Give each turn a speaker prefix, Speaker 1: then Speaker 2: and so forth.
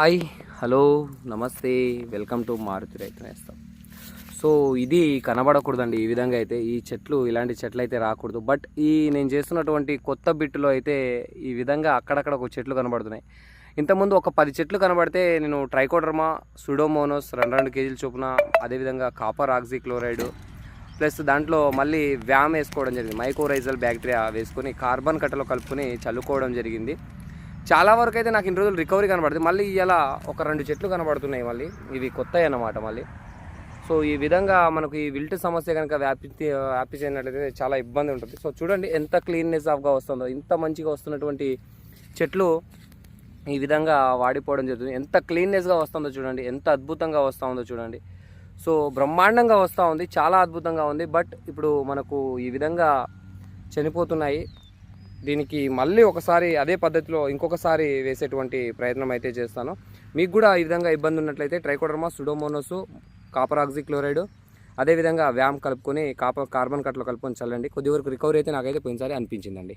Speaker 1: Hi hello నమస్తే welcome to Maruthi Raithu Nestham. So ఇది కనబడకూడదండి ఈ విధంగా అయితే ఈ చెట్లు ఇలాంటి చెట్లు అయితే రాకూడదు. బట్ ఈ నేను చేస్తున్నటువంటి కొత్త బిట్టులో అయితే ఈ విధంగా అక్కడక్కడ ఒక చెట్లు కనబడుతున్నాయి. ఇంతకుముందు ఒక పది చెట్లు కనబడితే నేను ట్రైకోడర్మా సుడోమోనోస్ రెండు రెండు కేజీల చొప్పున అదేవిధంగా కాపర్ ఆక్సీ క్లోరైడ్ ప్లస్ దాంట్లో మళ్ళీ వ్యామ్ వేసుకోవడం జరిగింది. మైకోరైజల్ బ్యాక్టీరియా వేసుకొని కార్బన్ కట్టలో కలుపుకొని చల్లుకోవడం జరిగింది. చాలా వరకు అయితే నాకు ఇన్ని రోజులు రికవరీ కనబడుతుంది మళ్ళీ ఇలా ఒక రెండు చెట్లు కనబడుతున్నాయి మళ్ళీ. ఇవి కొత్తవి అన్నమాట మళ్ళీ. సో ఈ విధంగా మనకు ఈ విల్ట్ సమస్య కనుక వ్యాపి వ్యాపి చేయనట్లయితే చాలా ఇబ్బంది ఉంటుంది. సో చూడండి ఎంత క్లీన్నెస్ ఆఫ్గా వస్తుందో ఇంత మంచిగా వస్తున్నటువంటి చెట్లు ఈ విధంగా వాడిపోవడం జరుగుతుంది. ఎంత క్లీన్నెస్గా వస్తుందో చూడండి ఎంత అద్భుతంగా వస్తూ ఉందో చూడండి. సో బ్రహ్మాండంగా వస్తూ ఉంది చాలా అద్భుతంగా ఉంది. బట్ ఇప్పుడు మనకు ఈ విధంగా చనిపోతున్నాయి. దీనికి మళ్ళీ ఒకసారి అదే పద్ధతిలో ఇంకొకసారి వేసేటువంటి ప్రయత్నం అయితే చేస్తాను. మీకు కూడా ఈ విధంగా ఇబ్బంది ఉన్నట్లయితే ట్రైకోడర్మా సుడోమోనోసు కాపర్ ఆక్సిక్లోరైడ్ అదేవిధంగా వ్యామ్ కలుపుకొని కాపర్ కార్బన్ కట్లో కలుపుకొని చల్లండి. కొద్ది వరకు రికవరీ అయితే నాకైతే పోయినసారి అనిపించిందండి.